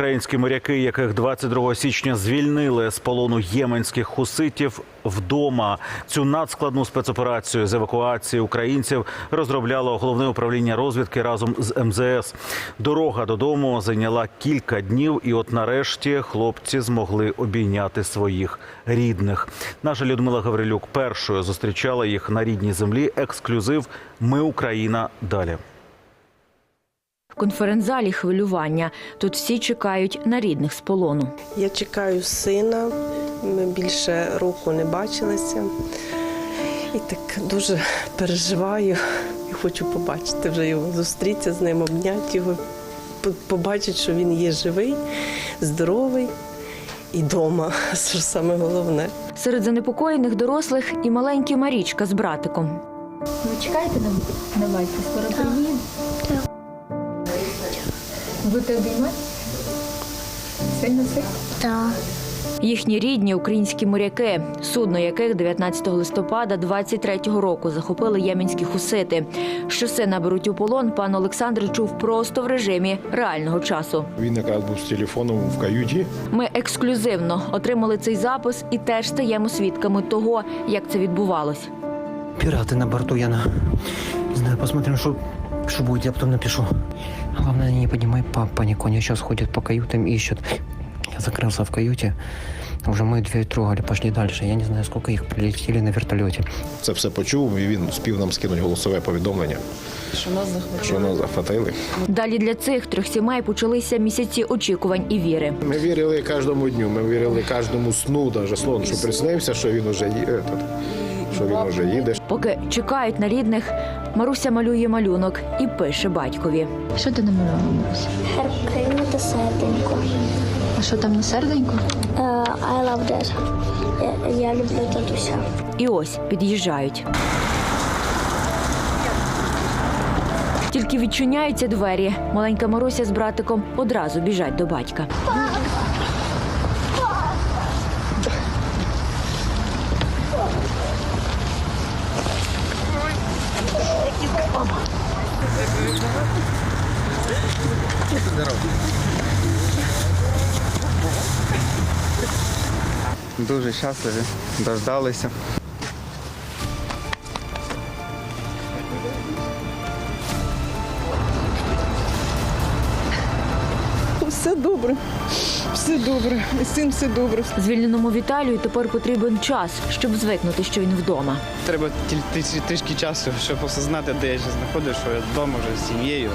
Українські моряки, яких 22 січня звільнили з полону єменських хуситів вдома. Цю надскладну спецоперацію з евакуації українців розробляло головне управління розвідки разом з МЗС. Дорога додому зайняла кілька днів, і от нарешті хлопці змогли обійняти своїх рідних. Наша Людмила Гаврилюк першою зустрічала їх на рідній землі. Ексклюзив Ми Україна далі. Конференц-залі хвилювання. Тут всі чекають на рідних з полону. Я чекаю сина, ми більше року не бачилися. І так дуже переживаю і хочу побачити вже його, зустрітися з ним, обняти його, побачити, що він є живий, здоровий і вдома, що ж саме головне. Серед занепокоєних дорослих і маленька Марічка з братиком. Ви чекаєте на, на батька? Скоро приїде? Будете обіймати? Сильно сильно? Так. Їхні рідні українські моряки, судно яких 19 листопада 23-го року захопили єменські хусити. Що сина беруть у полон, пан Олександр чув просто в режимі реального часу. Він якраз був з телефоном в каюті. Ми ексклюзивно отримали цей запис і теж стаємо свідками того, як це відбувалось. Пираты на борту, Яна. Посмотрим, что, что будет, я потом напишу. Главное, не поднимай па- панику. Они сейчас ходят по каютам и ищут. Я закрылся в каюте. Уже мы дверь трогали, пошли дальше. Я не знаю, сколько их прилетели на вертолете. Це все почув, і він спів нам скинути голосове повідомлення, Що нас захватило. що нас захватили. Далі для цих трьох сімей почалися місяці очікувань і віри. Ми вірили кожному дню, ми вірили кожному сну, навіть сон, що приснився, що він уже є, що він уже їде. Поки чекають на рідних, Маруся малює малюнок і пише батькові. Що ти намалювала, Маруся? Гербкину та серденько. А що там на серденьку? Е, I love that. Я, я люблю татуся. І ось під'їжджають. Тільки відчиняються двері. Маленька Маруся з братиком одразу біжать до батька. Дуже щасливі, дождалися. Все добре, все добре. І з цим все добре. Звільненому Віталію тепер потрібен час, щоб звикнути, що він вдома. Треба трішки- трішки часу, щоб осознати, де я зараз знаходжусь, що я вдома вже з сім'єю.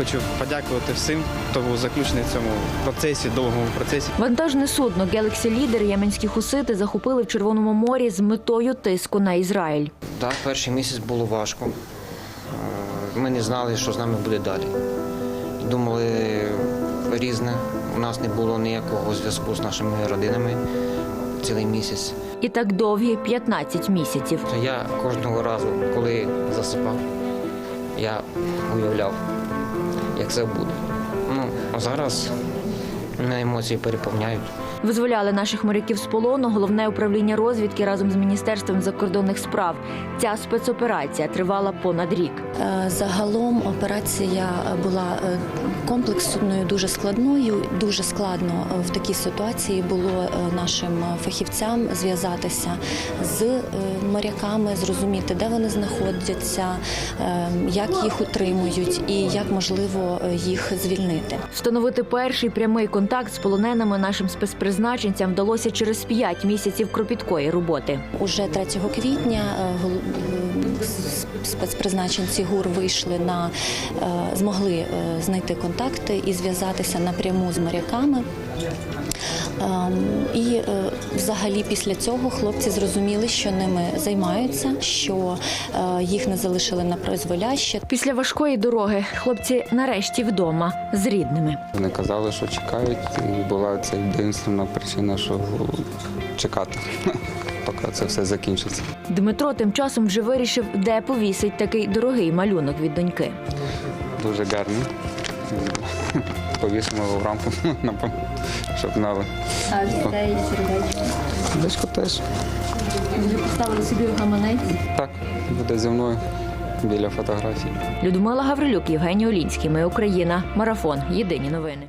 Хочу подякувати всім, хто був заключений в цьому процесі, довгому процесі. Вантажне судно Galaxy Leader єменські хусити захопили в Червоному морі з метою тиску на Ізраїль. Так, перший місяць було важко. Е, Ми не знали, що з нами буде далі. Думали різне. У нас не було ніякого зв'язку з нашими родинами цілий місяць. І так довгі 15 місяців. Я кожного разу, коли засипав, я уявляв, як це буде. Ну, а зараз мене емоції переповняють. Визволяли наших моряків з полону головне управління розвідки разом з міністерством закордонних справ. Ця спецоперація тривала понад рік. Е, Загалом операція була е, комплексною, дуже складною. Дуже складно е, в такій ситуації було нашим фахівцям зв'язатися з моряками, зрозуміти, де вони знаходяться, як їх утримують і як можливо їх звільнити. Встановити перший прямий контакт з полоненими нашим спецпризначенцям вдалося через 5 місяців кропіткої роботи. Уже 3 квітня е, е, спецпризначенці ГУР вийшли на е, змогли знайти контакти і зв'язатися напряму з моряками. Ем, І е, взагалі після цього хлопці зрозуміли, що ними займаються, що е, їх не залишили на призволяще. Після важкої дороги хлопці нарешті вдома з рідними. Вони казали, що чекають, і була це єдинственна причина, що чекати, поки це все закінчиться. Дмитро тим часом вже вирішив, де повісить такий дорогий малюнок від доньки. Дуже гарний. Повісимо його в рамку, щоб знали. А дітей сердечко. Дечко теж. Вже поставили собі в гаманець. Так, буде зі мною біля фотографій. Людмила Гаврилюк, Євгеній Олінський. Ми Україна. Марафон. Єдині новини.